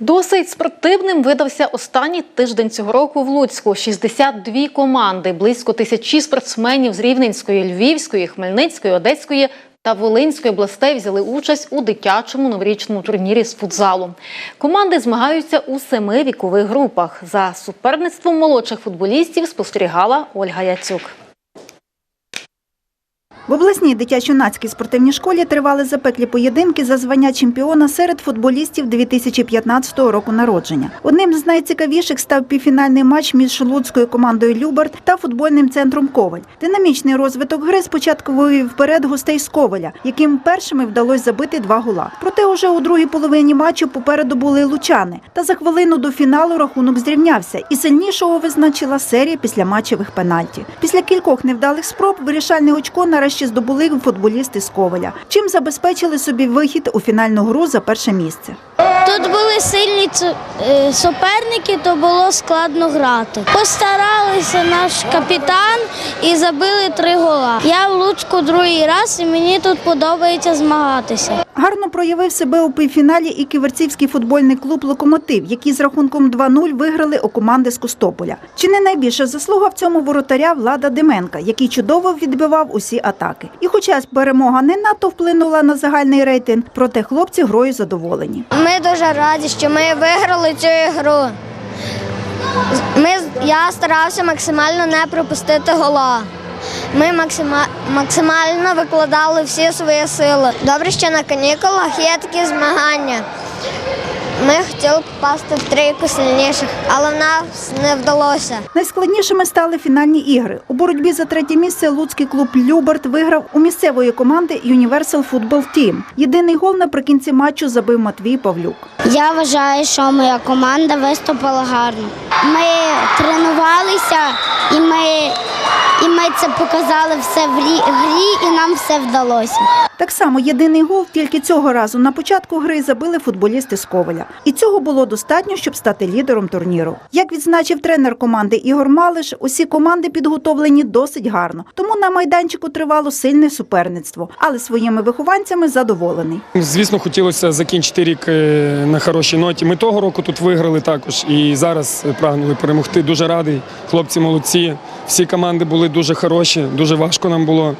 Досить спортивним видався останній тиждень цього року в Луцьку. 62 команди, близько тисячі спортсменів з Рівненської, Львівської, Хмельницької, Одеської та Волинської областей взяли участь у дитячому новорічному турнірі з футзалу. Команди змагаються у семи вікових групах. За суперництвом молодших футболістів спостерігала Ольга Яцюк. В обласній дитячо-юнацькій спортивній школі тривали запеклі поєдинки за звання чемпіона серед футболістів 2015 року народження. Одним з найцікавіших став півфінальний матч між луцькою командою Любарт та футбольним центром Коваль. Динамічний розвиток гри спочатку вивів вперед гостей з Коваля, яким першими вдалося забити два гола. Проте уже у другій половині матчу попереду були лучани. Та за хвилину до фіналу рахунок зрівнявся, і сильнішого визначила серія після матчевих пенальті. Після кількох невдалих спроб вирішальне очко нарешті здобули футболісти з Коваля, чим забезпечили собі вихід у фінальну гру за перше місце. Тут були сильні е, суперники, то було складно грати. Постаралися наш капітан і забили три гола. Я в Луцьку другий раз і мені тут подобається змагатися. Гарно проявив себе у півфіналі і ківерцівський футбольний клуб Локомотив, які з рахунком 2-0 виграли у команди з Костополя. Чи не найбільша заслуга в цьому воротаря Влада Деменка, який чудово відбивав усі атаки. І хоча перемога не надто вплинула на загальний рейтинг, проте хлопці грою задоволені. Ми дуже раді, що ми виграли цю ігру. Ми, я старався максимально не пропустити гола. Ми максима, максимально викладали всі свої сили. Добре, що на канікулах є такі змагання. Ми хотіли попасти в трійку сильніших, але в нас не вдалося. Найскладнішими стали фінальні ігри. У боротьбі за третє місце луцький клуб Люберт виграв у місцевої команди Universal Football Team. Єдиний гол наприкінці матчу забив Матвій Павлюк. Я вважаю, що моя команда виступила гарно. Ми тренувалися і ми, і ми це показали все в грі, і нам все вдалося. Так само єдиний гол тільки цього разу на початку гри забили футболісти з Коваля. І цього було достатньо, щоб стати лідером турніру. Як відзначив тренер команди Ігор Малиш, усі команди підготовлені досить гарно. Тому на майданчику тривало сильне суперництво, але своїми вихованцями задоволений. Звісно, хотілося закінчити рік е, на хорошій ноті. Ми того року тут виграли також і зараз прагнули перемогти. Дуже радий. Хлопці молодці. Всі команди були дуже хороші, дуже важко нам було,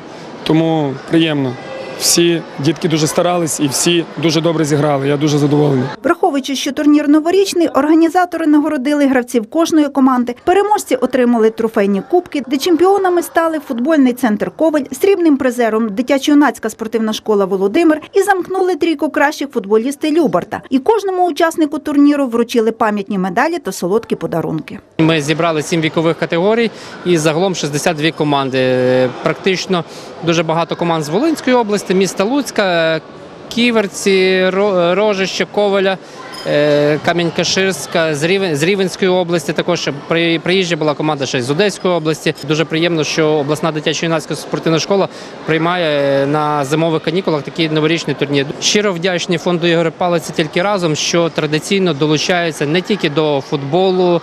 тому приємно. Всі дітки дуже старались і всі дуже добре зіграли. Я дуже задоволений. Враховуючи, що турнір новорічний, організатори нагородили гравців кожної команди. Переможці отримали трофейні кубки, де чемпіонами стали футбольний центр Коваль, срібним призером дитячо-юнацька спортивна школа Володимир і замкнули трійку кращих футболісти Любарта. І кожному учаснику турніру вручили пам'ятні медалі та солодкі подарунки. Ми зібрали сім вікових категорій і загалом 62 команди. Е, Практично дуже багато команд з Волинської області, міста Луцька, Ківерці, Ро- Рожище, Коваля. е, Кам'янка-Ширська з Рівен- з Рівенської області. Також при- приїжджа була команда ще з Одеської області. Дуже приємно, що обласна дитячо-юнацька спортивна школа приймає на зимових канікулах такий новорічний турнір. Щиро вдячні фонду Ігоря Палиця тільки разом, що традиційно долучається не тільки до футболу,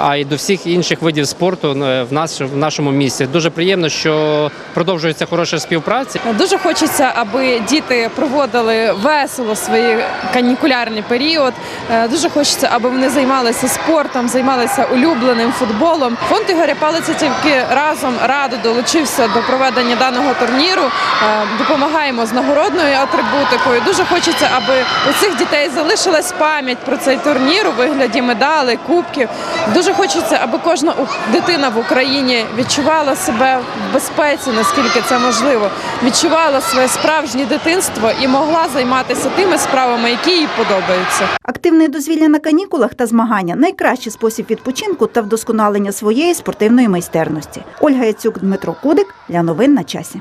а й до всіх інших видів спорту е, в нас в нашому місті. Дуже приємно, що продовжується хороша співпраця. Дуже хочеться, аби діти проводили весело свій канікулярний період. Е, Дуже хочеться, аби вони займалися спортом, займалися улюбленим футболом. Фонд Ігоря Палиця тільки разом радо долучився до проведення даного турніру. Е, Допомагаємо з нагородною атрибутикою. Дуже хочеться, аби у цих дітей залишилась пам'ять про цей турнір у вигляді медалей, кубків. Дуже хочеться, аби кожна дитина в Україні відчувала себе в безпеці, наскільки це можливо, відчувала своє справжнє дитинство і могла займатися тими справами, які їй подобаються. Активне дозвілля на канікулах та змагання найкращий спосіб відпочинку та вдосконалення своєї спортивної майстерності. Ольга Яцюк, Дмитро Кудик для новин на часі.